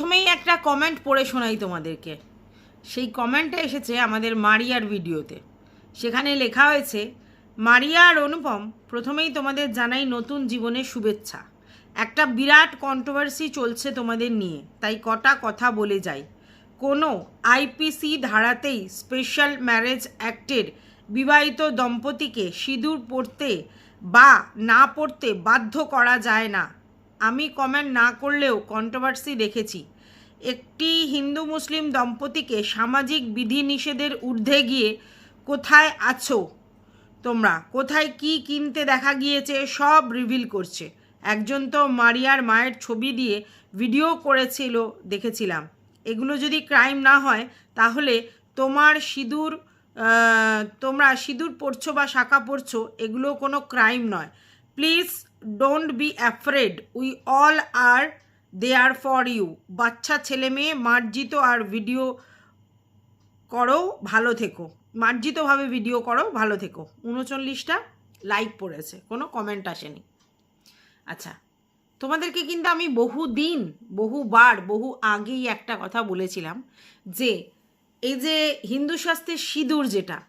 প্রথমেই একটা কমেন্ট পড়ে শোনাই তোমাদেরকে। সেই কমেন্টটা এসেছে আমাদের মারিয়ার ভিডিওতে সেখানে লেখা হয়েছে, মারিয়া আর অনুপম প্রথমেই তোমাদের জানাই নতুন জীবনের শুভেচ্ছা। একটা বিরাট কন্ট্রোভার্সি চলছে তোমাদের নিয়ে, তাই কটা কথা বলে যাই। কোনো আইপিসি ধারাতেই স্পেশাল ম্যারেজ অ্যাক্টের বিবাহিত দম্পতিকে সিঁদুর পরতে বা না পড়তে বাধ্য করা যায় না। আমি কমেন্ট না করলেও কন্ট্রোভার্সি দেখেছি। একটি হিন্দু মুসলিম দম্পতিকে সামাজিক বিধিনিষেধের ঊর্ধ্বে গিয়ে কোথায় আছো তোমরা? কোথায় কি কিনতে দেখা গিয়েছে? সব রিভিল করছে। একজন তো মারিয়ার মায়ের ছবি দিয়ে ভিডিও করেছিল, দেখেছিলাম। এগুলো যদি ক্রাইম না হয়, তাহলে তোমার সিঁদুর তোমরা সিঁদুর পড়ছো বা শাখা পড়ছো এগুলো কোনো ক্রাইম নয়। Please don't be afraid we all are they are for you বাচ্চা, ছেলে, মেয়ে, মার্জিত আর ভিডিও করো, ভালো থেকো। মার্জিতভাবে ভিডিও করো, ভালো থেকো। উনচল্লিশটা লাইক পড়েছে। কোনো কমেন্ট আসেনি। আচ্ছা তোমাদেরকে কিন্তু আমি বহু দিন বহুবার, বহু আগেই একটা কথা বলেছিলাম যে, এই যে হিন্দু শাস্ত্রের সিঁদুর যেটা,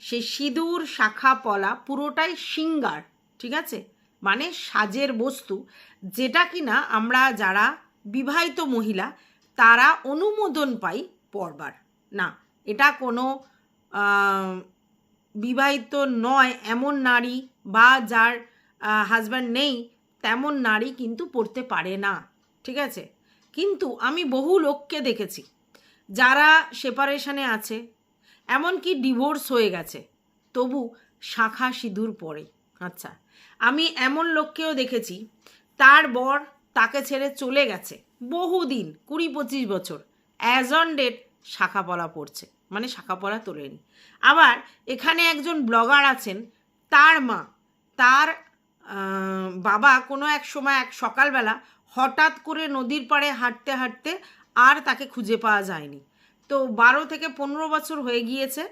সেই সিঁদুর, শাখা, পলা পুরোটাই সিঙ্গার, ঠিক আছে? মানে সাজের বস্তু, যেটা কিনা আমরা যারা বিবাহিত মহিলা, তারা অনুমোদন পাই পরবার। না, এটা কোনো বিবাহিত নয়, এমন নারী বা যার হাজব্যান্ড নেই, তেমন নারী কিন্তু পড়তে পারে না, ঠিক আছে? কিন্তু আমি বহু লোককে দেখেছি, যারা সেপারেশনে আছে, এমনকি ডিভোর্স হয়ে গেছে, তবু শাখা সিঁদুর পরে। আচ্ছা আমি এমন লোককেও দেখেছি, তার বর তাকে ছেড়ে চলে গেছে বহুদিন, কুড়ি পঁচিশ বছর। অ্যাজ অন ডেট শাখা পলা পড়ছে মানে শাখা পলা তোলেনি। আবার এখানে একজন ব্লগার আছেন, তার মা, তার বাবা কোনো এক সময় এক সকালবেলা হঠাৎ করে নদীর পাড়ে হাঁটতে হাঁটতে আর তাকে খুঁজে পাওয়া যায়নি। তো বারো থেকে পনেরো বছর হয়ে গিয়েছে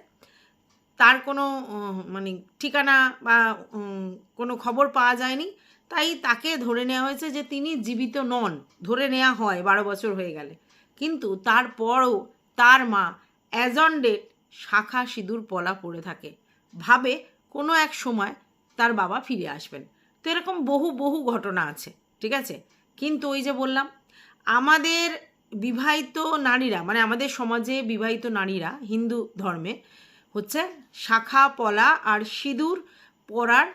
তার কোনো মানে ঠিকানা বা কোনো খবর পাওয়া যায়নি। তাই তাকে ধরে নেওয়া হয়েছে যে তিনি জীবিত নন। ধরে নেওয়া হয় বারো বছর হয়ে গেলে। কিন্তু তারপরও তার মা অ্যাজ অন ডেট শাখা সিঁদুর পলা পড়ে থাকে। ভাবে কোনো এক সময় তার বাবা ফিরে আসবেন। তো এরকম বহু বহু ঘটনা আছে, ঠিক আছে? কিন্তু ওই যে বললাম, আমাদের বিবাহিত নারীরা মানে আমাদের সমাজে বিবাহিত নারীরা হিন্দু ধর্মে হচ্ছে শাখা, পলা আর সিঁদুর পরার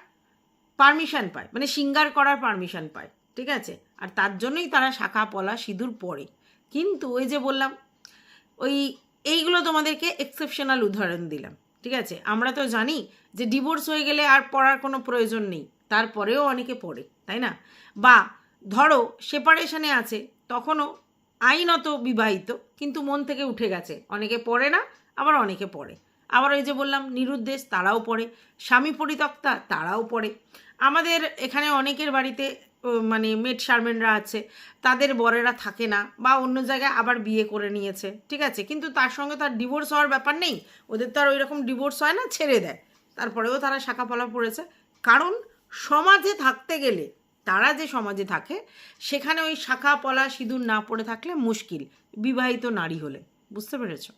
পারমিশন পায়। মানে সিঙ্গার করার পারমিশন পায়, ঠিক আছে? আর তার জন্যই তারা শাখা, পলা, সিঁদুর পরে। কিন্তু ওই যে বললাম, ওই এইগুলো তোমাদেরকে এক্সেপশনাল উদাহরণ দিলাম, ঠিক আছে? আমরা তো জানি যে ডিভোর্স হয়ে গেলে আর পড়ার কোনো প্রয়োজন নেই, তারপরেও অনেকে পড়ে, তাই না? বা ধরো সেপারেশনে আছে, তখনও আইনত বিবাহিত, কিন্তু মন থেকে উঠে গেছে, অনেকে পড়ে না, আবার অনেকে পড়ে। আবার ওই যে বললাম, নিরুদ্দেশ, তারাও পড়ে। স্বামী পরিত্যক্তা, তারাও পড়ে। আমাদের এখানে অনেকের বাড়িতে মানে মেড শারমেনরা আছে, তাদের বরেরা থাকে না বা অন্য জায়গায় আবার বিয়ে করে নিয়েছে, ঠিক আছে? কিন্তু তার সঙ্গে তার ডিভোর্স হওয়ার ব্যাপার নেই। ওদের তো আর ওই রকম ডিভোর্স হয় না, ছেড়ে দেয়। তারপরেও তারা শাখাপলা পড়েছে। কারণ সমাজে থাকতে গেলে, তারা যে সমাজে থাকে, সেখানে ওই শাখা পলা সিঁদুর না পড়ে থাকলে মুশকিল, বিবাহিত নারী হলে। বুঝতে পেরেছ?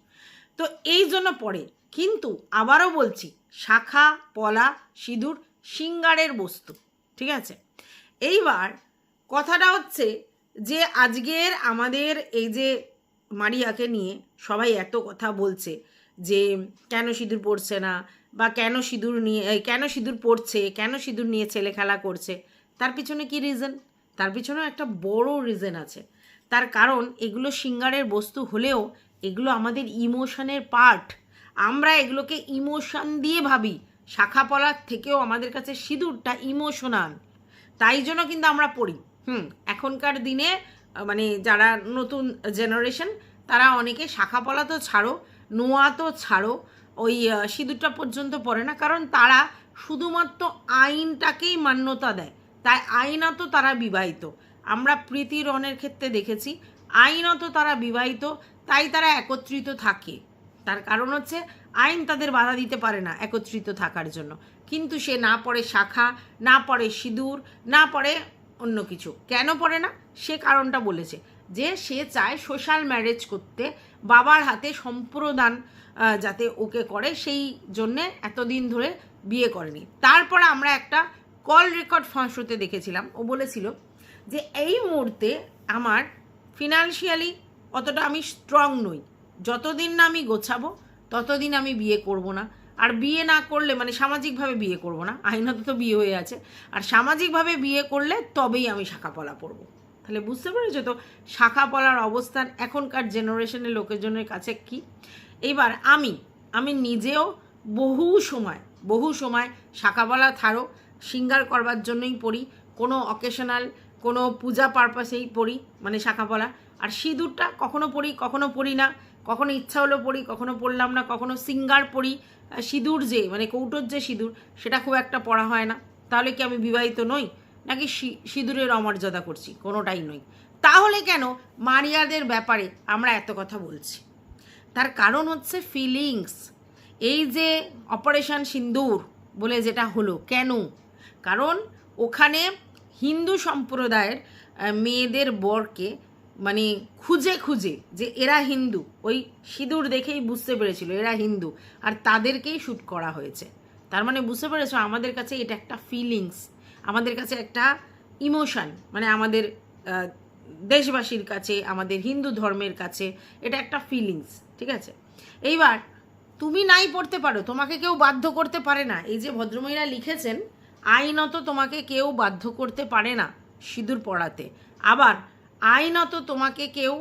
তো এই জন্য পড়ে কিন্তু আবারও বলছি, শাখা, পলা, সিঁদুর, সিঙ্গারের বস্তু, ঠিক আছে? এইবার কথাটা হচ্ছে যে, আজকের আমাদের এই যে মারিয়াকে নিয়ে সবাই এত কথা বলছে যে, কেন সিঁদুর পড়ছে না বা কেন সিঁদুর নিয়ে কেন সিঁদুর পড়ছে কেন সিঁদুর নিয়ে ছেলে খেলা করছে, তার পিছনে কি রিজন তার পিছনেও একটা বড় রিজন আছে। তার কারণ এগুলো সিঙ্গারের বস্তু হলেও এগুলো আমাদের ইমোশনের পার্ট আমরা এগুলোকে ইমোশন দিয়ে ভাবি। শাখা পলার থেকেও আমাদের কাছে সিঁদুরটা ইমোশনাল তাই জন্য কিন্তু আমরা পড়ি। হুম, এখনকার দিনে মানে যারা নতুন জেনারেশন তারা অনেকে শাখা পলা তো ছাড়ো, নোয়া তো ছাড়ো, ওই সিঁদুরটা পর্যন্ত পড়ে না। কারণ তারা শুধুমাত্র আইনটাকেই মান্যতা দেয়। তাই আইনত তারা বিবাহিত। আমরা প্রীতি রনের ক্ষেত্রে দেখেছি, আইনত তারা বিবাহিত। তাই তারা একত্রিত থাকে। তার কারণ হচ্ছে, আইন তাদের বাধা দিতে পারে না একত্রিত থাকার জন্য। কিন্তু সে না পড়ে শাখা, না পড়ে সিঁদুর, না পড়ে অন্য কিছু। কেন পড়ে না? সে কারণটা বলেছে যে, সে চায় সোশ্যাল ম্যারেজ করতে, বাবার হাতে সম্প্রদান যাতে ওকে করে, সেই জন্যে এতদিন ধরে বিয়ে করেনি। তারপর আমরা একটা কল রেকর্ড ফাঁস হতে দেখেছিলাম। ও বলেছিল যে, এই মুহূর্তে আমার ফিনান্সিয়ালি অতটা আমি স্ট্রং নই। যতদিন না আমি গোছাবো, ততদিন আমি বিয়ে করব না। আর বিয়ে না করলে মানে সামাজিকভাবে বিয়ে করব না, আইনত তো বিয়ে হয়ে আছে। আর সামাজিকভাবে বিয়ে করলে তবেই আমি শাখাপলা পড়ব তাহলে বুঝতে পেরেছ তো? শাখাপলার অবস্থান এখনকার জেনারেশনের লোকেজনের কাছে কি? এইবার আমি আমি নিজেও বহু সময় বহু সময় শাখাপলা, থারো, সিঙ্গার করবার জন্যই পড়ি। কোনো অকেশনাল কোনো পূজা পারপাসেই পড়ি মানে শাখাপলা আর সিঁদুরটা কখনো পড়ি কখনো পড়ি না। কখনো ইচ্ছা হলো পড়ি, কখনো পড়লাম না। কখনো সিঙ্গার পড়ি। সিঁদুর যে মানে কৌটোর যে সিঁদুর, সেটা খুব একটা পড়া হয় না। তাহলে কি আমি বিবাহিত নই? নাকি সিঁদুরের অমর্যাদা করছি? কোনোটাই নই। তাহলে কেন মারিয়াদের ব্যাপারে আমরা এত কথা বলছি? তার কারণ হচ্ছে ফিলিংস এই যে অপারেশন সিন্দুর বলে যেটা হলো, কেন? কারণ ওখানে হিন্দু সম্প্রদায়ের মেয়েদের বরকে মানে খুঁজে খুঁজে যে এরা হিন্দু, ওই সিঁদুর দেখেই বুঝতে পেরেছিল এরা হিন্দু আর তাদেরকেই শ্যুট করা হয়েছে। তার মানে বুঝতে পেরেছ আমাদের কাছে এটা একটা ফিলিংস আমাদের কাছে একটা ইমোশন মানে আমাদের দেশবাসীর কাছে, আমাদের হিন্দু ধর্মের কাছে এটা একটা ফিলিংস ঠিক আছে? এইবার তুমি নাই পড়তে পারো, তোমাকে কেউ বাধ্য করতে পারে না। এই যে ভদ্রমহিলা লিখেছেন আইনত তোমাকে কেউ বাধ্য করতে পারে না সিঁদুর পড়াতে। আবার আইনত তোমাকে কেউ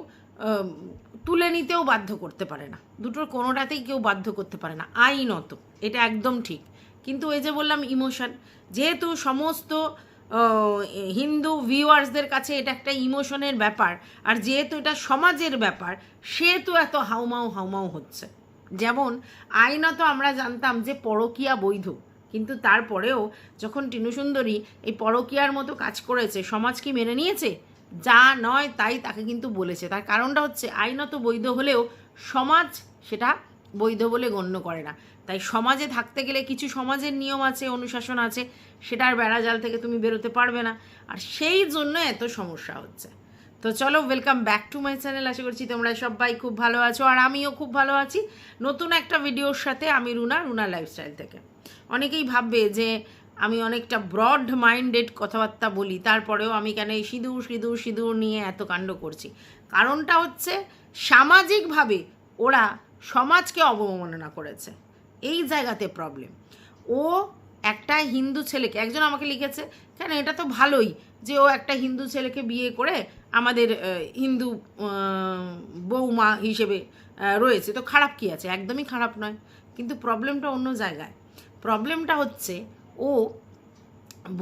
তুলে নিতেও বাধ্য করতে পারে না। দুটোর কোনোটাতেই কেউ বাধ্য করতে পারে না। আইনত, এটা একদম ঠিক। কিন্তু এই যে বললাম, ইমোশন। যেহেতু সমস্ত হিন্দু ভিউয়ার্সদের কাছে এটা একটা ইমোশনের ব্যাপার, আর যেহেতু এটা সমাজের ব্যাপার, সেহেতু এত হাউমাউ হাউমাউ হচ্ছে। যেমন, আইনত আমরা জানতাম যে পরকিয়া বৈধ। কিন্তু তারপরেও যখন টিনু সুন্দরী এই পরকিয়ার মতো কাজ করেছে সমাজ কি মেনে নিয়েছে, যা নয় তাই তাকে কিন্তু বলেছে। তার কারণটা হচ্ছে, আইনত বৈধ হলেও সমাজ সেটা বৈধ বলে গণ্য করে না। তাই সমাজে থাকতে গেলে কিছু সমাজের নিয়ম আছে, অনুশাসন আছে সেটার বেড়াজাল থেকে তুমি বেরোতে পারবে না। আর সেই জন্য এত সমস্যা হচ্ছে। তো চলো welcome back to my channel আশা করছি তোমরা সবাই খুব ভালো আছো, আর আমিও খুব ভালো আছি। নতুন একটা ভিডিওর সাথে আমি রুনা রুনা লাইফস্টাইল থেকে। অনেকেই ভাববে যে আমি অনেকটা ব্রড মাইন্ডেড কথাবার্তা বলি, তারপরেও আমি কেন এই সিঁদুর সিঁদুর সিঁদুর নিয়ে এত কাণ্ড করছি? কারণটা হচ্ছে সামাজিকভাবে ওরা সমাজকে অবমাননা করেছে। এই জায়গাতে প্রবলেম ও একটা হিন্দু ছেলেকে, একজন আমাকে লিখেছে, কেন এটা তো ভালোই যে ও একটা হিন্দু ছেলেকে বিয়ে করে আমাদের হিন্দু বৌমা হিসেবে রয়েছে। তো খারাপ কি আছে? একদমই খারাপ নয়। কিন্তু প্রবলেমটা অন্য জায়গায়। প্রবলেমটা হচ্ছে ও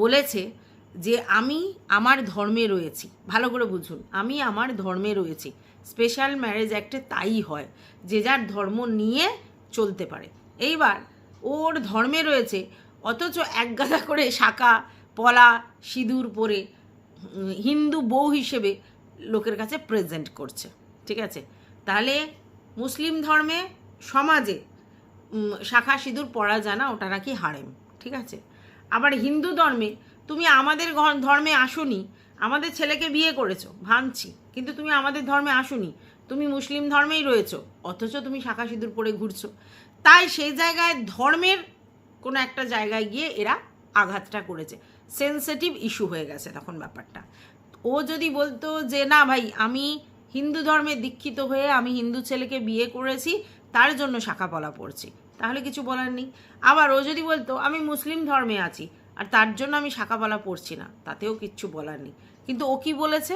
বলেছে যে আমি আমার ধর্মে রয়েছি। ভালো করে বুঝুন, আমি আমার ধর্মে রয়েছি। স্পেশাল ম্যারেজ অ্যাক্টে তাই হয়, যে যার ধর্ম নিয়ে চলতে পারে। এইবার ওর ধর্মে রয়েছে, অথচ একগাদা করে শাখা, পলা, সিঁদুর পরে হিন্দু বউ হিসেবে লোকের কাছে প্রেজেন্ট করছে। ঠিক আছে? তাহলে মুসলিম ধর্মে, সমাজে শাখা সিঁদুর পরা জানা ওটা নাকি হারেম, ঠিক আছে? আবার হিন্দু ধর্মে, তুমি আমাদের ধর্মে আসোনি, আমাদের ছেলেকে বিয়ে করেছ, ভাঙছি, কিন্তু তুমি আমাদের ধর্মে আসোনি, তুমি মুসলিম ধর্মেই রয়েছো, অথচ তুমি শাখা সিঁদুর পরে ঘুরছো। তাই সেই জায়গায় ধর্মের কোনো একটা জায়গায় গিয়ে এরা আঘাতটা করেছে। সেন্সিটিভ ইস্যু হয়ে গেছে তখন ব্যাপারটা। ও যদি বলতো যে, না ভাই, আমি হিন্দু ধর্মে দীক্ষিত হয়ে আমি হিন্দু ছেলেকে বিয়ে করেছি, তার জন্য শাখাপলা পড়ছি। তাহলে কিছু বলার নেই। আবার ও যদি বলতো, আমি মুসলিম ধর্মে আছি, আর তার জন্য আমি শাখাপলা পড়ছি না। তাতেও কিচ্ছু বলার নেই। কিন্তু ও কি বলেছে?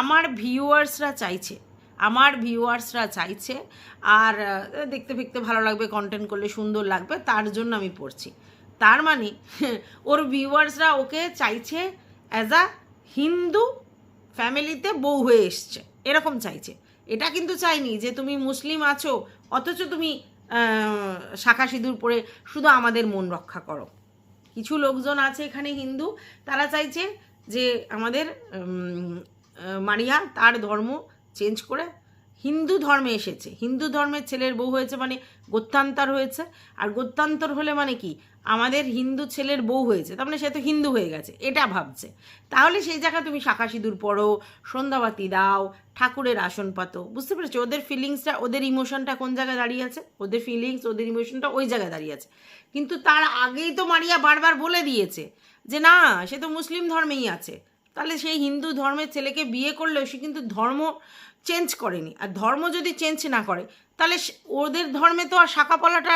আমার ভিউয়ার্সরা চাইছে, আমার ভিউয়ার্সরা চাইছে, আর দেখতে ফেকতে ভালো লাগবে কন্টেন্ট করলে সুন্দর লাগবে, তার জন্য আমি পড়ছি। তার মানে ওর ভিউয়ার্সরা ওকে চাইছে অ্যাজ আ হিন্দু ফ্যামিলিতে বউ হয়ে এসছে। এরকম চাইছে। এটা কিন্তু চাইনি যে, তুমি মুসলিম আছো, অথচ তুমি শাখা সিঁদুর পরে শুধু আমাদের মন রক্ষা করো। কিছু লোকজন আছে এখানে হিন্দু, তারা চাইছে যে আমাদের মারিয়া তার ধর্ম চেঞ্জ করে হিন্দু ধর্মে এসেছে। হিন্দু ধর্মের ছেলের বউ হয়েছে মানে গোত্তান্তর হয়েছে। আর গোত্তান্তর হলে মানে কি? আমাদের হিন্দু ছেলের বউ হয়েছে, তার মানে সে তো হিন্দু হয়ে গেছে, এটা ভাবছে। তাহলে সেই জায়গায় তুমি শাখা সিঁদুর পড়ো, সন্ধ্যাবাতি দাও, ঠাকুরের আসন পাতো, বুঝতে পেরেছ? ওদের ফিলিংসটা ওদের ইমোশনটা কোন জায়গায় দাঁড়িয়ে আছে? ওদের ফিলিংস ওদের ইমোশনটা ওই জায়গায় দাঁড়িয়ে আছে। কিন্তু তার আগেই তো মারিয়া বারবার বলে দিয়েছে যে, না, সে তো মুসলিম ধর্মেই আছে। তাহলে সেই হিন্দু ধর্মের ছেলেকে বিয়ে করলেও সে কিন্তু ধর্ম চেঞ্জ করেনি। আর ধর্ম যদি চেঞ্জ না করে, তাহলে ওদের ধর্মে তো আর শাখা পলাটা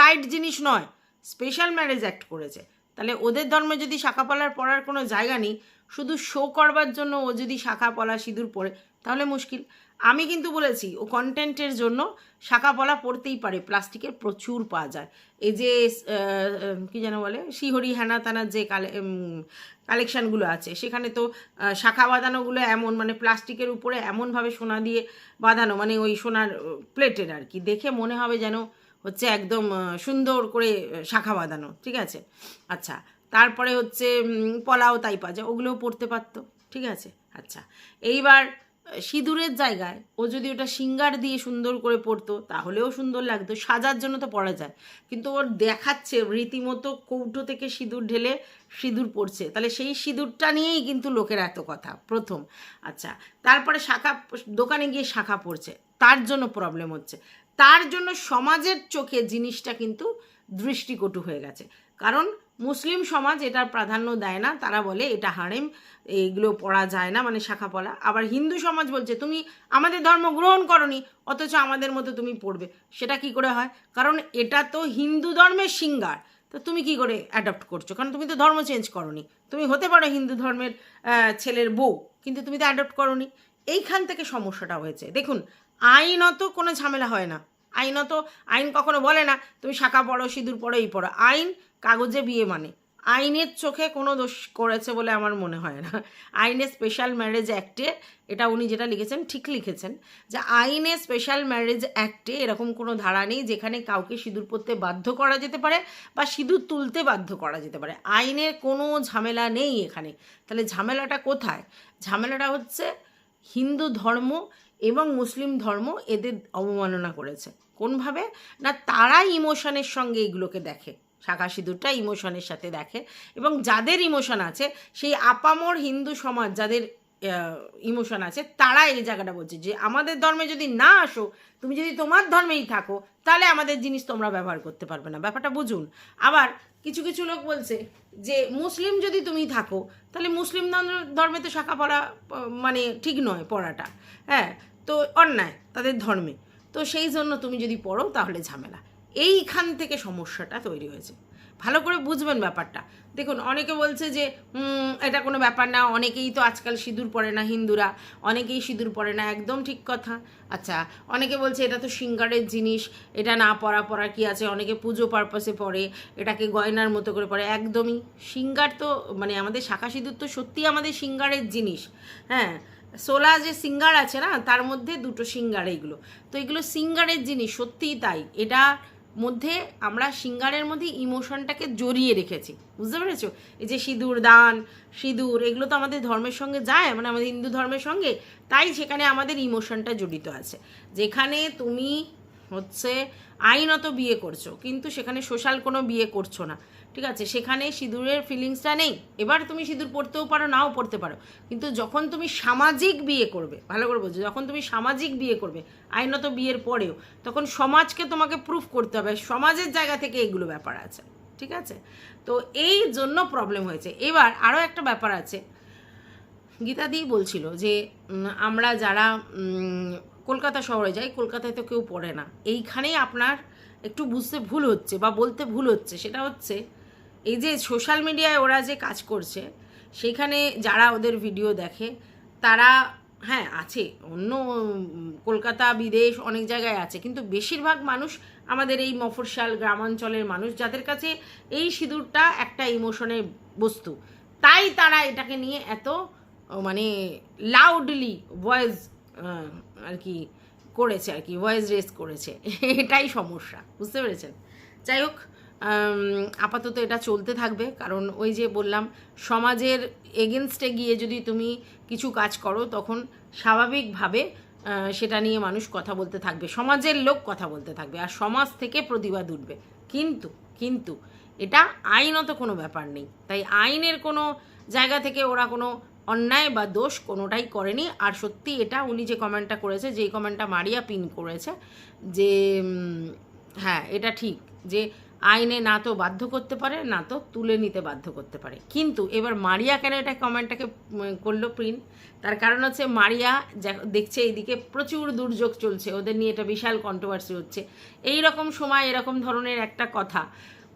রাইট জিনিস নয়। স্পেশাল ম্যারেজ অ্যাক্ট করেছে। তাহলে ওদের ধর্মে যদি শাখা পলার পড়ার কোনো জায়গা নেই, শুধু শো করবার জন্য ও যদি শাখা পলা সিঁদুর পরে, তাহলে মুশকিল। আমি কিন্তু বলেছি, ও কন্টেন্টের জন্য শাখা পলা পড়তেই পারে প্লাস্টিকের প্রচুর পাওয়া যায়। এই যে কি যেন বলে, শিহরি হ্যানা তানার যে কালে কালেকশানগুলো আছে, সেখানে তো শাখা বাঁধানোগুলো এমন মানে প্লাস্টিকের উপরে এমনভাবে সোনা দিয়ে বাঁধানো মানে ওই সোনার প্লেটের আর কি। দেখে মনে হবে যেন হচ্ছে একদম সুন্দর করে শাখা বাঁধানো, ঠিক আছে? আচ্ছা তারপরে হচ্ছে পলাও তাই পাজা ওগুলোও পড়তে পারতো, ঠিক আছে? আচ্ছা এইবার সিঁদুরের জায়গায় ও যদি ওটা সিঙ্গার দিয়ে সুন্দর করে পরতো, তাহলেও সুন্দর লাগতো। সাজার জন্য তো পরা যায়। কিন্তু ওর দেখাচ্ছে, রীতিমতো কৌটো থেকে সিঁদুর ঢেলে সিঁদুর পড়ছে তাহলে সেই সিঁদুরটা নিয়েই কিন্তু লোকের এত কথা। প্রথম। আচ্ছা তারপরে শাখা, দোকানে গিয়ে শাখা পড়ছে তার জন্য প্রবলেম হচ্ছে। তার জন্য সমাজের চোখে জিনিসটা কিন্তু দৃষ্টিকটু হয়ে গেছে। কারণ মুসলিম সমাজ এটার প্রাধান্য দেয় না। তারা বলে এটা হারেম এইগুলো পড়া যায় না মানে শাখা পলা আবার হিন্দু সমাজ বলছে, তুমি আমাদের ধর্ম গ্রহণ করনি, অথচ আমাদের মতো তুমি পড়বে। সেটা কি করে হয়? কারণ এটা তো হিন্দু ধর্মের সিঙ্গার। তো তুমি কি করে অ্যাডপ্ট করছ? কারণ তুমি তো ধর্ম চেঞ্জ করনি। তুমি হতে পারো হিন্দু ধর্মের ছেলের বউ, কিন্তু তুমি তো অ্যাডপ্ট করনি। এইখান থেকে সমস্যাটা হয়েছে। দেখুন, আইনত কোনো ঝামেলা হয় না। আইনত, আইন কখনো বলে না, তুমি শাখা পড়ো, সিঁদুর পড়ো, এই পড়ো। আইন কাগজে বিয়ে মানে। আইনের চোখে কোনো দোষ করেছে বলে আমার মনে হয় না। আইনে স্পেশাল ম্যারেজ অ্যাক্টে এটা উনি যেটা লিখেছেন, ঠিক লিখেছেন যে আইনে স্পেশাল ম্যারেজ অ্যাক্টে এরকম কোনো ধারা নেই যেখানে কাউকে সিঁদুর পরতে বাধ্য করা যেতে পারে বা সিঁদুর তুলতে বাধ্য করা যেতে পারে। আইনের কোনো ঝামেলা নেই এখানে। তাহলে ঝামেলাটা কোথায়? ঝামেলাটা হচ্ছে হিন্দু ধর্ম এবং মুসলিম ধর্ম এদের অবমাননা করেছে। কোনভাবে? না তারা ইমোশনের সঙ্গে এগুলোকে দেখে। শাখা সিঁদুরটা ইমোশনের সাথে দেখে। এবং যাদের ইমোশন আছে, সেই আপামর হিন্দু সমাজ যাদের ইমোশন আছে, তারা এই জায়গাটা বলছে যে, আমাদের ধর্মে যদি না আসো, তুমি যদি তোমার ধর্মেই থাকো, তাহলে আমাদের জিনিস তোমরা ব্যবহার করতে পারবে না। ব্যাপারটা বুঝুন। আবার কিছু কিছু লোক বলছে যে, মুসলিম যদি তুমি থাকো, তাহলে মুসলিম ধর্ম- তো শাখা পড়া মানে ঠিক নয় পড়াটা। হ্যাঁ তো অন্যায় তাদের ধর্মে। তো সেই জন্য তুমি যদি পড়ো, তাহলে ঝামেলা। এইখান থেকে সমস্যাটা তৈরি হয়েছে। ভালো করে বুঝবেন ব্যাপারটা। দেখুন, অনেকে বলছে যে এটা কোনো ব্যাপার না, অনেকেই তো আজকাল সিঁদুর পরে না হিন্দুরা, অনেকেই সিঁদুর পরে না, একদম ঠিক কথা। আচ্ছা অনেকে বলছে এটা তো সিঙ্গারের জিনিস, এটা না পরা পরা কি আছে? অনেকে পুজো পারপাসে পরে, এটাকে গয়নার মতো করে পরে, একদমই। সিঙ্গার তো মানে আমাদের শাখা সিঁদুর তো সত্যি আমাদের সিঙ্গারের জিনিস হ্যাঁ? সোলা যে সিঙ্গার আছে না, তার মধ্যে দুটো সিঙ্গার এইগুলো। তো এগুলো সিঙ্গারের জিনিস, সত্যিই তাই। এটা মধ্যে আমরা সিঙ্গারের মধ্যে ইমোশনটাকে জড়িয়ে রেখেছি। বুঝতে পেরেছ? এই যে সিঁদুর, দান, সিঁদুর, এগুলো তো আমাদের ধর্মের সঙ্গে যায় মানে আমাদের হিন্দু ধর্মের সঙ্গে, তাই সেখানে আমাদের ইমোশনটা জড়িত আছে। যেখানে তুমি হচ্ছে আইনত বিয়ে করছ, কিন্তু সেখানে সোশ্যাল কোনো বিয়ে করছ না। ঠিক আছে? সেখানে সিঁদুরের ফিলিংসটা নেই। এবার তুমি সিঁদুর পড়তেও পারো, নাও পড়তে পারো। কিন্তু যখন তুমি সামাজিক বিয়ে করবে, ভালো করে বলছো, যখন তুমি সামাজিক বিয়ে করবে, আইনত বিয়ের পরেও, তখন সমাজকে তোমাকে প্রুফ করতে হবে। সমাজের জায়গা থেকে এগুলো ব্যাপার আছে, ঠিক আছে? তো এই জন্য প্রবলেম হয়েছে। এবার আরও একটা ব্যাপার আছে। গীতাদি বলছিল যে আমরা যারা কলকাতা শহরে যাই, কলকাতায় তো কেউ পড়ে না। এইখানেই আপনার একটু বুঝতে ভুল হচ্ছে বা বলতে ভুল হচ্ছে। সেটা হচ্ছে এই যে সোশ্যাল মিডিয়ায় ওরা যে কাজ করছে, সেখানে যারা ওদের ভিডিও দেখে, তারা হ্যাঁ আছে, অন্য কলকাতা, বিদেশ অনেক জায়গায় আছে, কিন্তু বেশিরভাগ মানুষ আমাদের এই মফস্বল গ্রামাঞ্চলের মানুষ, যাদের কাছে এই সিঁদুরটা একটা ইমোশনের বস্তু। তাই তারা এটাকে নিয়ে এত মানে লাউডলি ভয়েস আর কি করেছে, আর কি ভয়েস রেস করেছে। এটাই সমস্যা, বুঝতে পেরেছেন? যাই হোক আপাতত এটা চলতে থাকবে। কারণ ওই যে বললাম, সমাজের এগেনস্টে গিয়ে যদি তুমি কিছু কাজ করো, তখন স্বাভাবিকভাবে সেটা নিয়ে মানুষ কথা বলতে থাকবে। সমাজের লোক কথা বলতে থাকবে আর সমাজ থেকে প্রতিবাদ উঠবে। কিন্তু কিন্তু এটা আইনত কোনো ব্যাপার নেই। তাই আইনের কোনো জায়গা থেকে ওরা কোনো অন্যায় বা দোষ কোনোটাই করেনি। আর সত্যি এটা উনি যে কমেন্টটা করেছে, যেই কমেন্টটা মারিয়া পিন করেছে, যে হ্যাঁ এটা ঠিক যে আইনে না তো বাধ্য করতে পারে, না তো তুলে নিতে বাধ্য করতে পারে। কিন্তু এবার মারিয়া কেন এটা কমেন্টটাকে করল প্রিন্ট তার কারণ হচ্ছে মারিয়া দেখছে এইদিকে প্রচুর দুর্যোগ চলছে, ওদের নিয়ে এটা বিশাল কন্ট্রোভার্সি হচ্ছে। এই রকম সময় এরকম ধরনের একটা কথা,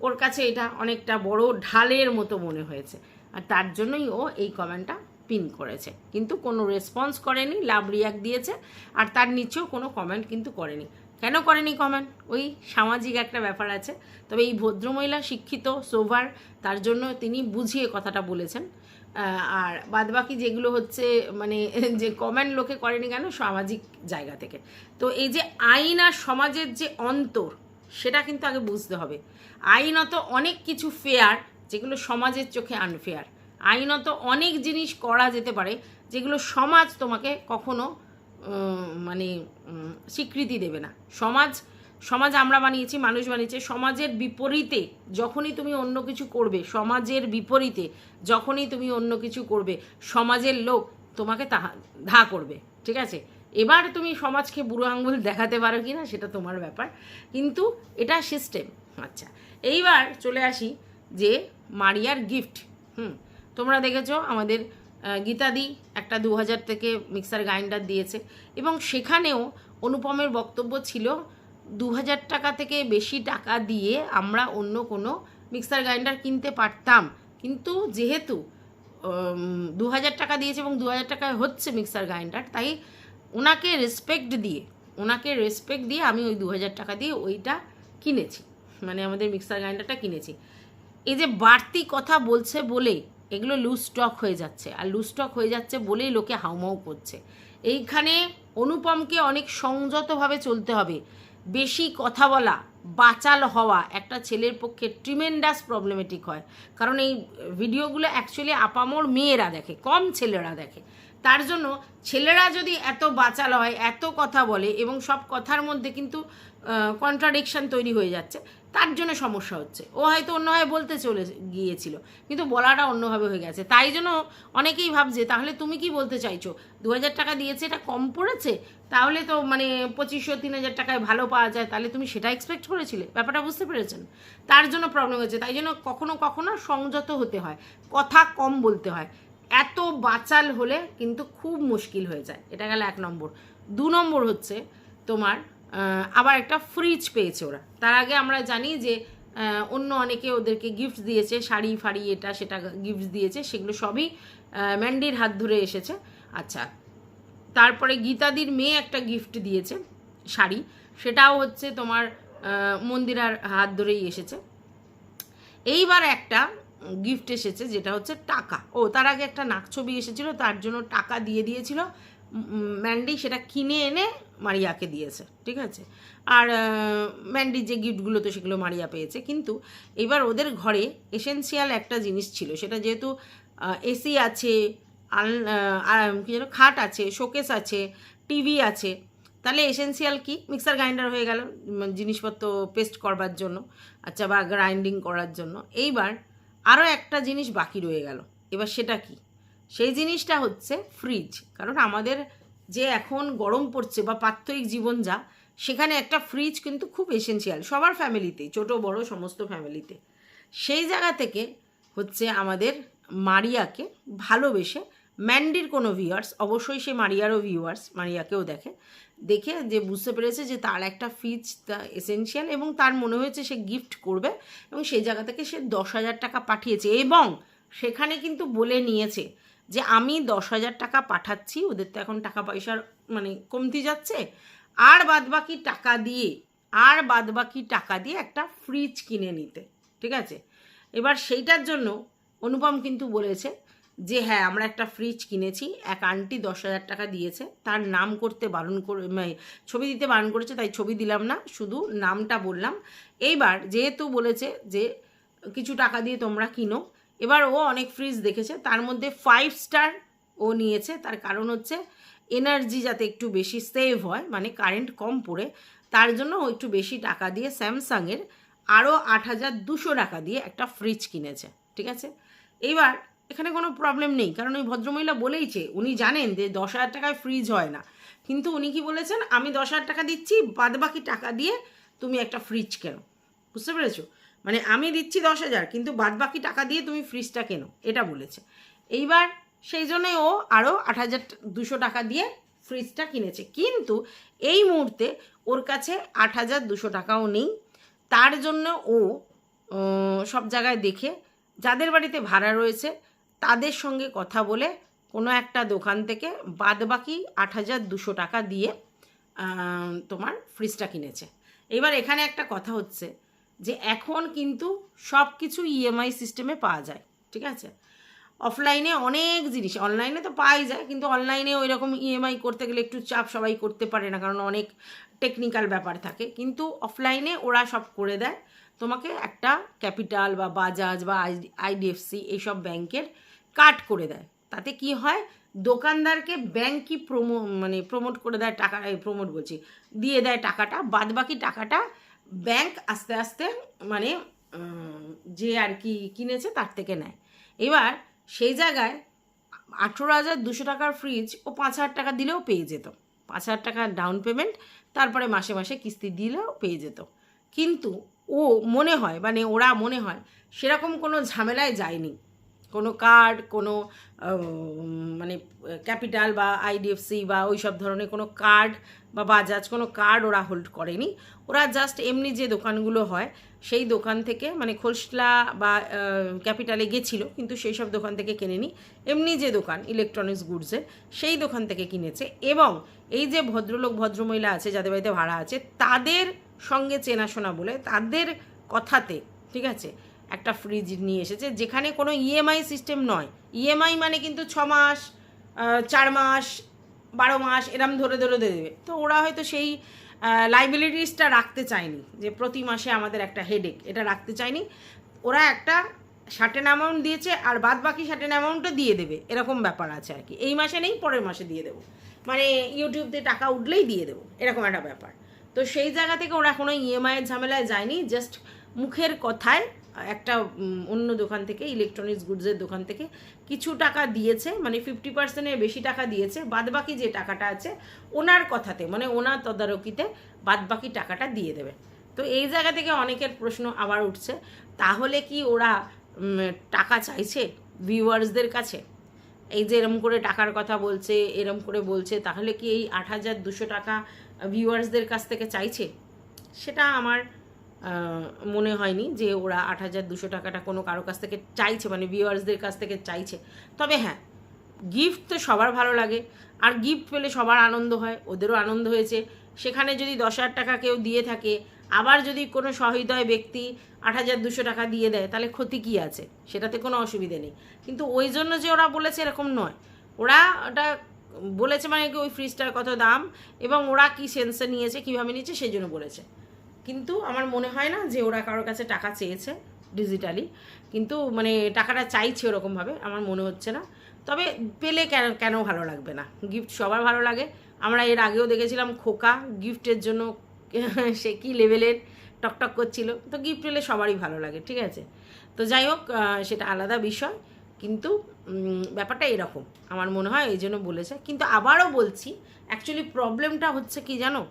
ওর কাছে এটা অনেকটা বড় ঢালের মতো মনে হয়েছে। আর তার জন্যই ও এই কমেন্টটা পিন করেছে। কিন্তু কোনো রেসপন্স করেনি, লাভ রিয়াক্ট দিয়েছে, আর তার নিচেও কোনো কমেন্ট কিন্তু করেনি। কেন করেনি কমেন্ট? ওই সামাজিক একটা ব্যাপার আছে। তবে এই ভদ্রমহিলা, শিক্ষিত, সোভার, তার জন্য তিনি বুঝিয়ে কথাটা বলেছেন। আর বাদবাকি যেগুলো হচ্ছে মানে যে কমেন্ট লোকে করেনি কেন? সামাজিক জায়গা থেকে। তো এই যে আইন আর সমাজের যে অন্তর, সেটা কিন্তু আগে বুঝতে হবে। আইনত অনেক কিছু ফেয়ার যেগুলো সমাজের চোখে আনফেয়ার আইনত অনেক জিনিস করা যেতে পারে, যেগুলো সমাজ তোমাকে কখনো মানে স্বীকৃতি দেবে না। সমাজ সমাজ আমরা বানিয়েছি, মানুষ বানিয়েছে। সমাজের বিপরীতে যখনই তুমি অন্য কিছু করবে, সমাজের বিপরীতে যখনই তুমি অন্য কিছু করবে, সমাজের লোক তোমাকে তাহা, ধা করবে, ঠিক আছে? এবার তুমি সমাজকে বুড়ো আঙ্গুল দেখাতে পারো কি না সেটা তোমার ব্যাপার। কিন্তু এটা সিস্টেম আচ্ছা এইবার চলে আসি যে মারিয়ার গিফট হুম, তোমরা দেখেছ আমাদের গীতাদি একটা দু হাজার থেকে মিক্সার গ্রাইন্ডার দিয়েছে। এবং সেখানেও অনুপমের বক্তব্য ছিল দু হাজার টাকা থেকে বেশি টাকা দিয়ে আমরা অন্য কোনো মিক্সার গ্রাইন্ডার কিনতে পারতাম। কিন্তু যেহেতু দু হাজার টাকা দিয়েছে এবং দু হাজার টাকায় হচ্ছে মিক্সার গ্রাইন্ডার, তাই ওনাকে রেসপেক্ট দিয়ে, ওনাকে রেসপেক্ট দিয়ে আমি ওই দু হাজার টাকা দিয়ে ওইটা কিনেছি। মানে আমাদের মিক্সার গ্রাইন্ডারটা কিনেছি। এই যে বাড়তি কথা বলছে বলে এগুলো লুজ স্টক হয়ে যাচ্ছে। আর লুজ স্টক হয়ে যাচ্ছে বলেই লোকে হাউমাউ করছে। এইখানে অনুপমকে অনেক সংযতভাবে চলতে হবে। বেশি কথা বলা, বাচাল হওয়া একটা ছেলের পক্ষে ট্রিমেন্ডাস প্রবলেমেটিক হয়। কারণ এই ভিডিওগুলো অ্যাকচুয়ালি আপামর মেয়েরা দেখে, কম ছেলেরা দেখে। তার জন্য ছেলেরা যদি এত বাচাল হয়, এত কথা বলে এবং সব কথার মধ্যে কিন্তু কন্ট্রাডিকশন তৈরি হয়ে যাচ্ছে। তার জন্য সমস্যা হচ্ছে। ও হয়তো অন্যভাবে বলতে চলে গিয়েছিল, কিন্তু বলাটা অন্যভাবে হয়ে গেছে। তাই জন্য অনেকেই ভাবছে, তাহলে তুমি কি বলতে চাইছো? দু হাজার টাকা দিয়েছে, এটা কম পড়েছে? তাহলে তো মানে পঁচিশশো তিন হাজার টাকায় ভালো পাওয়া যায়, তাহলে তুমি সেটা এক্সপেক্ট করেছিলে? ব্যাপারটা বুঝতে পেরেছেন? তার জন্য প্রবলেম হয়েছে। তাই জন্য কখনো কখনো সংযত হতে হয়, কথা কম বলতে হয়। এত বাচাল হলে কিন্তু খুব মুশকিল হয়ে যায়। এটা গেল এক নম্বর। দু নম্বর হচ্ছে তোমার আবার একটা ফ্রিজ পেয়েছে ওরা। তার আগে আমরা জানি যে অন্য অনেকে ওদেরকে গিফট দিয়েছে, শাড়ি ফাড়ি এটা সেটা গিফট দিয়েছে, সেগুলো সবই ম্যান্ডির হাত ধরে এসেছে। আচ্ছা তারপরে গীতাদির মেয়ে একটা গিফট দিয়েছে শাড়ি। সেটাও হচ্ছে তোমার মন্দিরার হাত ধরেই এসেছে। এইবার একটা গিফট এসেছে, যেটা হচ্ছে টাকা। ও, তার আগে একটা নাকছবি এসেছিল, তার জন্য টাকা দিয়ে দিয়েছিল। ম্যান্ডি সেটা কিনে এনে মারিয়াকে দিয়েছে, ঠিক আছে? আর ম্যান্ডির যে গিফটগুলো তো সেগুলো মারিয়া পেয়েছে, কিন্তু এবার ওদের ঘরে এসেন্সিয়াল একটা জিনিস ছিল, সেটা যেহেতু এসি আছে, আল কী যেন, খাট আছে, শোকেস আছে, টিভি আছে, তাহলে এসেন্সিয়াল কি? মিক্সার গ্রাইন্ডার হয়ে গেল জিনিসপত্র পেস্ট করবার জন্য আচ্ছা বা গ্রাইন্ডিং করার জন্য। এইবার আরও একটা জিনিস বাকি রয়ে গেল, এবার সেটা কি? সেই জিনিসটা হচ্ছে ফ্রিজ কারণ আমাদের যে এখন গরম পড়ছে বা প্রাত্যহিক জীবন যা, সেখানে একটা ফ্রিজ কিন্তু খুব এসেন্সিয়াল সবার ফ্যামিলিতেই ছোট, বড়, সমস্ত ফ্যামিলিতে সেই জায়গা থেকে হচ্ছে আমাদের মারিয়াকে ভালোবেসে ম্যান্ডির কোনো ভিউয়ার্স অবশ্যই সে মারিয়ারও ভিউয়ার্স মারিয়াকেও দেখে দেখে যে বুঝতে পেরেছে যে তার একটা ফ্রিজ এসেনশিয়াল এবং তার মনে হয়েছে সে গিফট করবে এবং সেই জায়গা থেকে সে দশ হাজার টাকা পাঠিয়েছে এবং সেখানে কিন্তু বলে নিয়েছে যে আমি দশ হাজার টাকা পাঠাচ্ছি, ওদের তো এখন টাকা পয়সার মানে কমতি যাচ্ছে, আর বাদবাকি টাকা দিয়ে, আর বাদবাকি টাকা দিয়ে একটা ফ্রিজ কিনে নিতে, ঠিক আছে? এবার সেইটার জন্য অনুপম কিন্তু বলেছে যে হ্যাঁ আমরা একটা ফ্রিজ কিনেছি, এক আন্টি দশ হাজার টাকা দিয়েছে, তার নাম করতে বারণ করে মানে ছবি দিতে বারণ করেছে, তাই ছবি দিলাম না, শুধু নামটা বললাম। এইবার যেহেতু বলেছে যে, কিছু টাকা দিয়ে তোমরা কিনো এবার ও অনেক ফ্রিজ দেখেছে। তার মধ্যে ফাইভ স্টার ও নিয়েছে। তার কারণ হচ্ছে এনার্জি যাতে একটু বেশি সেভ হয় মানে কারেন্ট কম পড়ে, তার জন্য ও একটু বেশি টাকা দিয়ে স্যামসাংয়ের আরও আট হাজার দুশো টাকা দিয়ে একটা ফ্রিজ কিনেছে। ঠিক আছে? এবার এখানে কোনো প্রবলেম নেই, কারণ ওই ভদ্রমহিলা বলেইছে, উনি জানেন যে দশ হাজার টাকায় ফ্রিজ হয় না। কিন্তু উনি কি বলেছেন? আমি দশ হাজার টাকা দিচ্ছি বাদ বাকি টাকা দিয়ে তুমি একটা ফ্রিজ কেনো। বুঝতে পেরেছ? মানে আমি দিচ্ছি দশ হাজার, কিন্তু বাদ বাকি টাকা দিয়ে তুমি ফ্রিজটা কেনো, এটা বলেছে। এইবার সেই জন্যই ও আরও আট হাজার দুশো টাকা দিয়ে ফ্রিজটা কিনেছে। কিন্তু এই মুহূর্তে ওর কাছে আট হাজার দুশো টাকাও নেই। তার জন্য ও সব জায়গায় দেখে, যাদের বাড়িতে ভাড়া রয়েছে, তাদের সঙ্গে কথা বলে কোনো একটা দোকান থেকে বাদবাকি আট হাজার দুশো টাকা দিয়ে তোমার ফ্রিজটা কিনেছে। এবার এখানে একটা কথা হচ্ছে যে এখন কিন্তু সব কিছু ইএমআই সিস্টেমে পাওয়া যায়, ঠিক আছে? অফলাইনে অনেক জিনিস অনলাইনে তো পাই যায়, কিন্তু অনলাইনে ওই রকম ইএমআই করতে গেলে একটু চাপ সবাই করতে পারে না, কারণ অনেক টেকনিক্যাল ব্যাপার থাকে। কিন্তু অফলাইনে ওরা সব করে দেয়। তোমাকে একটা ক্যাপিটাল বা বাজাজ বা আইডিএফসি এইসব ব্যাংকের কাট করে দেয়। তাতে কি হয়? দোকানদারকে ব্যাংকই প্রমো মানে প্রমোট করে দেয় টাকা প্রমোট বলছি, দিয়ে দেয় টাকাটা বাদ বাকি টাকাটা ব্যাংক আস্তে আস্তে মানে যে আর কি কিনেছে তার থেকে নেয়। এবার সেই জায়গায় আঠেরো হাজার দুশো টাকার ফ্রিজ ও পাঁচ হাজার টাকা দিলেও পেয়ে যেত। পাঁচ হাজার টাকা ডাউন পেমেন্ট তারপরে মাসে মাসে কিস্তি দিলেও পেয়ে যেত। কিন্তু ও মনে হয় মানে ওরা মনে হয় সেরকম কোনো ঝামেলায় যায়নি। কোনো কার্ড কোনো মানে ক্যাপিটাল বা আইডিএফসি বা ওই সব ধরনের কোনো কার্ড বা বাজাজ কোনো কার্ড ওরা হোল্ড করেনি। ওরা জাস্ট এমনি যে দোকানগুলো হয়, সেই দোকান থেকে মানে খোসলা বা ক্যাপিটালে গেছিল, কিন্তু সেই সব দোকান থেকে কেনেনি। এমনি যে দোকান ইলেকট্রনিক্স গুডসের সেই দোকান থেকে কিনেছে। এবং এই যে ভদ্রলোক, ভদ্রমহিলা আছে, যাদের বাড়িতে ভাড়া আছে, তাদের সঙ্গে চেনাশোনা বলে তাদের কথাতে, ঠিক আছে, একটা ফ্রিজ নিয়ে এসেছে, যেখানে কোনো ইএমআই সিস্টেম নয়। ইএমআই মানে কিন্তু ছ মাস চার মাস বারো মাস এরম ধরে ধরে দিয়ে দেবে। তো ওরা হয়তো সেই লাইবিলিটিসটা রাখতে চায়নি, যে প্রতি মাসে আমাদের একটা হেডেক এটা রাখতে চায়নি। ওরা একটা শার্টেন অ্যামাউন্ট দিয়েছে আর বাদ বাকি শার্টেন অ্যামাউন্টও দিয়ে দেবে, এরকম ব্যাপার আছে আর কি। এই মাসে নেই, পরের মাসে দিয়ে দেবো। মানে ইউটিউব দিয়ে টাকা উঠলেই দিয়ে দেবো, এরকম একটা ব্যাপার। তো সেই জায়গা থেকে ওরা কোনো ইএমআইয়ের ঝামেলায় যায়নি জাস্ট মুখের কথায় একটা অন্য দোকান থেকে ইলেকট্রনিক্স গুডসের দোকান থেকে কিছু টাকা দিয়েছে মানে ফিফটি পার্সেন্টের বেশি টাকা দিয়েছে, বাদবাকি যে টাকাটা আছে, ওনার কথাতে মানে ওনার তদারকিতে বাদবাকি টাকাটা দিয়ে দেবে। তো এই জায়গা থেকে অনেকের প্রশ্ন আবার উঠছে, তাহলে কি ওরা টাকা চাইছে ভিউয়ার্সদের কাছে? এই যে এরম করে টাকার কথা বলছে, এরম করে বলছে, তাহলে কি এই আট হাজার দুশো টাকা ভিউয়ার্সদের কাছ থেকে চাইছে? সেটা আমার মনে হয়নি যে ওরা আট হাজার দুশো টাকাটা কোনো কারও কাছ থেকে চাইছে মানে ভিউয়ার্সদের কাছ থেকে চাইছে। তবে হ্যাঁ গিফট তো সবার ভালো লাগে। আর গিফট পেলে সবার আনন্দ হয়, ওদেরও আনন্দ হয়েছে। সেখানে যদি দশ হাজার টাকা কেউ দিয়ে থাকে, আবার যদি কোনো সহৃদয় ব্যক্তি আট হাজার দুশো টাকা দিয়ে দেয়, তাহলে ক্ষতি কী আছে? সেটাতে কোনো অসুবিধে নেই। কিন্তু ওই জন্য যে ওরা বলেছে এরকম নয়। ওরা ওটা বলেছে মানে কি ওই ফ্রিজটার কত দাম, এবং ওরা কি সেন্সে নিয়েছে, কীভাবে নিয়েছে, সেই জন্য বলেছে। কিন্তু আমার মনে হয় না যে ওরা কারোর কাছে টাকা চেয়েছে ডিজিটালি কিন্তু মানে টাকাটা চাইছে ওরকমভাবে, আমার মনে হচ্ছে না। তবে পেলে কেন কেন ভালো লাগবে না? গিফট সবার ভালো লাগে। আমরা এর আগেও দেখেছিলাম খোকা গিফটের জন্য সে কী লেভেলের টকটক করছিল। তো গিফট পেলে সবারই ভালো লাগে, ঠিক আছে? তো যাই হোক সেটা আলাদা বিষয়। কিন্তু ব্যাপারটা এরকম। আমার মনে হয় এই জন্য বলেছে। কিন্তু আবারও বলছি অ্যাকচুয়ালি প্রবলেমটা হচ্ছে কি জানো?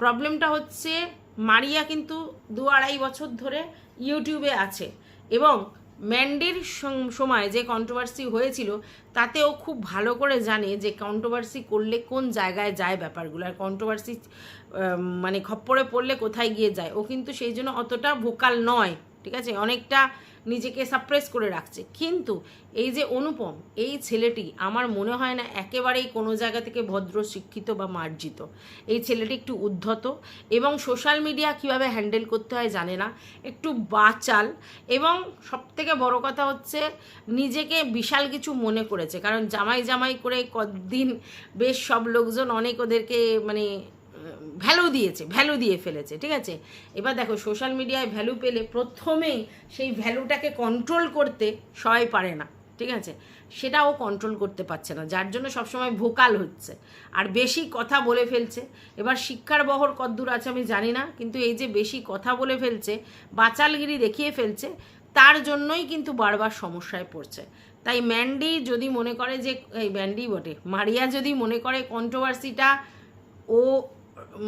প্রবলেমটা হচ্ছে মারিয়া কিন্তু দু আড়াই বছর ধরে ইউটিউবে আছে। এবং ম্যান্ডির সম- সময় যে কন্ট্রোভার্সি হয়েছিল তাতে ও খুব ভালো করে জানে যে কন্ট্রোভার্সি করলে কোন জায়গায় যায় ব্যাপারগুলো। আর কন্ট্রোভার্সি মানে খপ্পরে পড়লে কোথায় গিয়ে যায়। ও কিন্তু সেই জন্য অতটা ভোকাল নয়, ঠিক আছে? অনেকটা নিজেকে সাপ্রেস করে রাখছে। কিন্তু এই যে অনুপম, এই ছেলেটি আমার মনে হয় না একেবারেই কোনো জায়গা থেকে ভদ্র, শিক্ষিত বা মার্জিত। এই ছেলেটি একটু উদ্ধত এবং সোশ্যাল মিডিয়া কীভাবে হ্যান্ডেল করতে হয় জানে না। একটু বাচাল এবং সবথেকে বড় কথা হচ্ছে নিজেকে বিশাল কিছু মনে করেছে। কারণ জামাই জামাই করে কদিন বেশ সব লোকজন অনেক ওদেরকে মানে ভ্যালু দিয়েছে ভ্যালু দিয়ে ফেলেছে, ঠিক আছে? এবার দেখো সোশ্যাল মিডিয়ায় ভ্যালু পেলে প্রথমেই সেই ভ্যালুটাকে কন্ট্রোল করতে সবাই পারে না, ঠিক আছে? সেটা ও কন্ট্রোল করতে পারছে না, যার জন্য সবসময় ভোকাল হচ্ছে। আর বেশি কথা বলে ফেলছে। এবার শিক্ষার বহর কদ্দূর আছে আমি জানি না, কিন্তু এই যে বেশি কথা বলে ফেলছে, বাচালগিরি দেখিয়ে ফেলছে, তার জন্যই কিন্তু বারবার সমস্যায় পড়ছে। তাই ম্যান্ডি যদি মনে করে যে, এই ম্যান্ডি বটে, মারিয়া যদি মনে করে কন্ট্রোভার্সিটা ও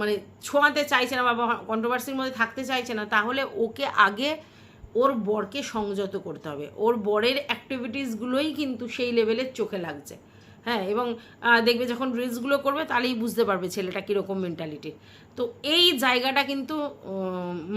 মানে ছোঁয়াতে চাইছে না বা কন্ট্রোভার্সির মধ্যে থাকতে চাইছে না, তাহলে ওকে আগে ওর বরকে সংযত করতে হবে। ওর বরের অ্যাক্টিভিটিসগুলোই কিন্তু সেই লেভেলের চোখে লাগছে। হ্যাঁ এবং দেখবে যখন রিলসগুলো করবে তাহলেই বুঝতে পারবে ছেলেটা কীরকম মেন্টালিটি তো এই জায়গাটা কিন্তু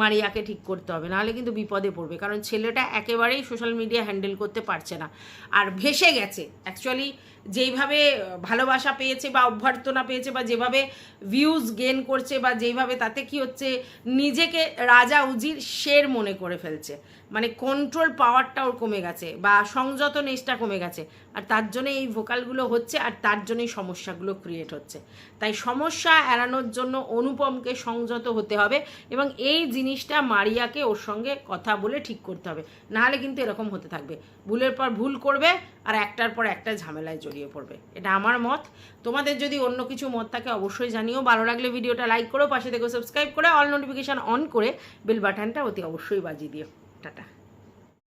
মারিয়াকে ঠিক করতে হবে। নাহলে কিন্তু বিপদে পড়বে। কারণ ছেলেটা একেবারেই সোশ্যাল মিডিয়া হ্যান্ডেল করতে পারছে না। আর ভেসে গেছে। অ্যাকচুয়ালি যেইভাবে ভালোবাসা পেয়েছে বা অভ্যর্থনা পেয়েছে বা যেভাবে ভিউজ গেন করছে বা যেইভাবে তাতে কি হচ্ছে, নিজেকে রাজা উজির শের মনে করে ফেলছে। মানে কন্ট্রোল পাওয়ারটা ওর কমে গেছে বা সংযত নেসটা কমে গেছে। আর তার জন্য এই ভোকালগুলো হচ্ছে আর তার জন্যই সমস্যাগুলো ক্রিয়েট হচ্ছে। তাই সমস্যা এড়ানোর জন্য অনুপমকে সংযত হতে হবে এবং এই জিনিসটা মারিয়াকে ওর সঙ্গে কথা বলে ঠিক করতে হবে। নাহলে কিন্তু এরকম হতে থাকবে। ভুলের পর ভুল করবে আর একটার পর একটা ঝামেলায় জড়িয়ে পড়বে। এটা আমার মত। তোমাদের যদি অন্য কিছু মত থাকে অবশ্যই জানিও। ভালো লাগলে ভিডিওটা লাইক করো, পাশে থেকে সাবস্ক্রাইব করে, অল নোটিফিকেশান অন করে বেল বাটনটা অতি অবশ্যই বাজিয়ে দিও। টাটা।